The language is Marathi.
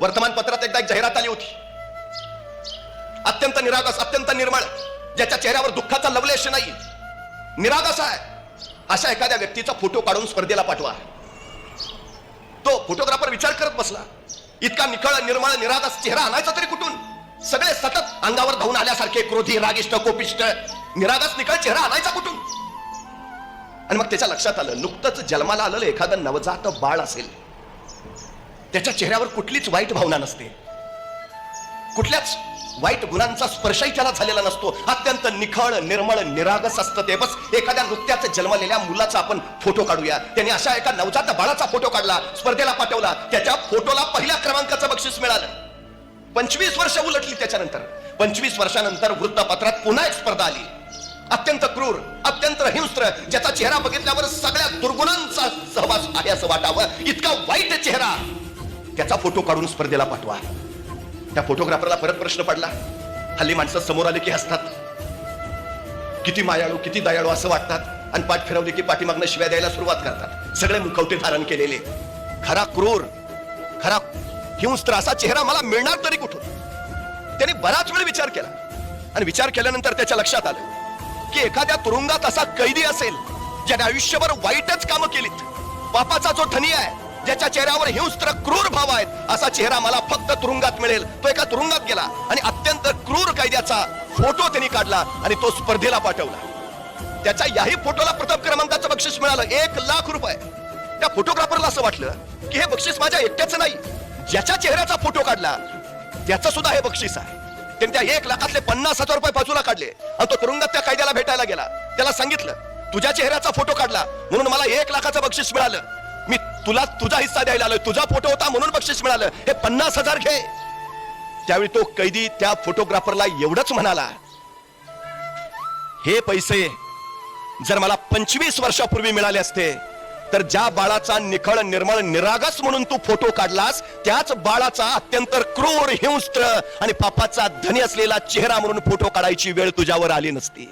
वर्तमानपत्रात एकदा एक जाहिरात आली होती. अत्यंत निरागस अत्यंत निर्मळ ज्याच्या चेहऱ्यावर दुःखाचा लवलेश नाही. निरागस आहे. अशा एखाद्या व्यक्तीचा फोटो काढून स्पर्धेला पाठवा. तो फोटोग्राफर विचार करत बसला. इतका निखळ निर्मळ निरागस चेहरा आणायचा तरी कुठून? सगळे सतत अंगावर धावून आल्यासारखे क्रोधी रागिष्ट कोपिष्ट निरागस निखळ चेहरा आणायचा कुठून? आणि मग त्याच्या लक्षात आलं नुकतंच जन्माला आलेलं एखादं नवजात बाळ असेल. त्याच्या चेहऱ्यावर कुठलीच वाईट भावना नसते. कुठल्याच वाईट गुणांचा स्पर्शही त्याला झालेला नसतो. अत्यंत निखळ निर्मळ निरागस असतं ते. बस एखाद्या नृत्याचं जन्मलेल्या मुलाचा आपण फोटो काढूया. त्यांनी अशा एका नवजात बाळाचा फोटो काढला स्पर्धेला पाठवला. त्याच्या फोटोला पहिल्या क्रमांकाचं बक्षीस मिळालं. पंचवीस वर्ष उलटली त्याच्यानंतर. पंचवीस वर्षानंतर वृत्तपत्रात पुन्हा एक स्पर्धा आली. अत्यंत क्रूर अत्यंत हिंस्त्र ज्याचा चेहरा बघितल्यावर सगळ्या दुर्गुणांचा सहवास आहे असं वाटावं. इतका वाईट चेहरा. त्याचा फोटो काढून स्पर्धेला पाठवा. त्या फोटोग्राफरला परत प्रश्न पडला. हल्ली माणसं समोर आले की हसतात. किती मायाळू किती दयाळू असं वाटतात. आणि पाठ फिरवली की पाठीमागनं शिव्या द्यायला सुरुवात करतात. सगळे मुखवटे धारण केलेले. खरा क्रूर खरा हिंस्त्र असा चेहरा मला मिळणार तरी कुठून? त्याने बराच वेळ विचार केला. आणि विचार केल्यानंतर त्याच्या लक्षात आलं की एखाद्या तुरुंगात असा कैदी असेल ज्याने आयुष्यभर वाईटच कामं केलीत. पापाचा जो धनी आहे ज्याच्या चेहऱ्यावर हिंस्त्र क्रूर भाव आहेत असा चेहरा मला फक्त तुरुंगात मिळेल. तो एका तुरुंगात गेला आणि अत्यंत क्रूर कायद्याचा फोटो त्यांनी काढला आणि तो स्पर्धेला पाठवला. त्याच्या याही फोटोला प्रथम क्रमांकाचं बक्षीस मिळालं एक लाख रुपये. त्या फोटोग्राफरला असं वाटलं की हे बक्षीस माझ्या एकट्याचं नाही ज्याच्या चेहऱ्याचा फोटो काढला त्याचं सुद्धा हे बक्षीस आहे. त्यांनी त्या एक लाखातले पन्नास हजार रुपये बाजूला काढले आणि तो तुरुंगात त्या कायद्याला भेटायला गेला. त्याला सांगितलं तुझ्या चेहऱ्याचा फोटो काढला म्हणून मला एक लाखाचं बक्षीस मिळालं. मी तुला तुझा हिस्सा द्यायला आलोय. तुझा फोटो होता म्हणून बक्षीस मिळालं. हे पन्नास हजार घे. त्यावेळी तो कैदी त्या फोटोग्राफरला एवढंच म्हणाला हे पैसे जर मला पंचवीस वर्षापूर्वी मिळाले असते तर ज्या बाळाचा निखळ निर्मळ निरागस म्हणून तू फोटो काढलास त्याच बाळाचा अत्यंत क्रूर हिंस्त्र आणि पापाचा धनी असलेला चेहरा म्हणून फोटो काढायची वेळ तुझ्यावर आली नसती.